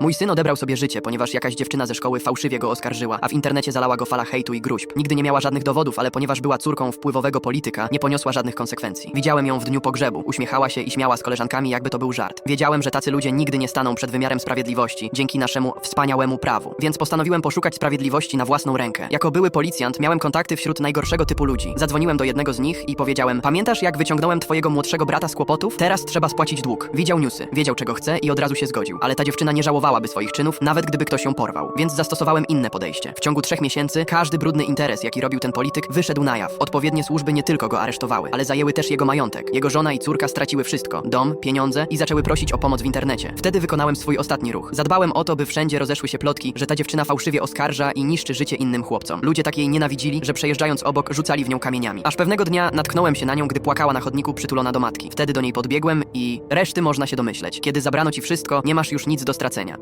Mój syn odebrał sobie życie, ponieważ jakaś dziewczyna ze szkoły fałszywie go oskarżyła, a w internecie zalała go fala hejtu i gruźb. Nigdy nie miała żadnych dowodów, ale ponieważ była córką wpływowego polityka, nie poniosła żadnych konsekwencji. Widziałem ją w dniu pogrzebu. Uśmiechała się i śmiała z koleżankami, jakby to był żart. Wiedziałem, że tacy ludzie nigdy nie staną przed wymiarem sprawiedliwości, dzięki naszemu wspaniałemu prawu. Więc postanowiłem poszukać sprawiedliwości na własną rękę. Jako były policjant miałem kontakty wśród najgorszego typu ludzi. Zadzwoniłem do jednego z nich i powiedziałem: Pamiętasz, jak wyciągnąłem twojego młodszego brata z kłopotów? Teraz trzeba spłacić dług. Widział newsy, wiedział czego chce i od razu się zgodził. Ale ta dziewczyna nie żałowałaby swoich czynów, nawet gdyby ktoś ją porwał. Więc zastosowałem inne podejście. W ciągu trzech miesięcy każdy brudny interes, jaki robił ten polityk, wyszedł na jaw. Odpowiednie służby nie tylko go aresztowały, ale zajęły też jego majątek. Jego żona i córka straciły wszystko: dom, pieniądze i zaczęły prosić o pomoc w internecie. Wtedy wykonałem swój ostatni ruch. Zadbałem o to, by wszędzie rozeszły się plotki, że ta dziewczyna fałszywie oskarża i niszczy życie innym chłopcom. Ludzie tak jej nienawidzili, że przejeżdżając obok rzucali w nią kamieniami. Aż pewnego dnia natknąłem się na nią, gdy płakała na chodniku przytulona do matki. Wtedy do niej podbiegłem i reszty można się domyśleć. Kiedy zabrano ci wszystko, nie masz już nic do stracenia.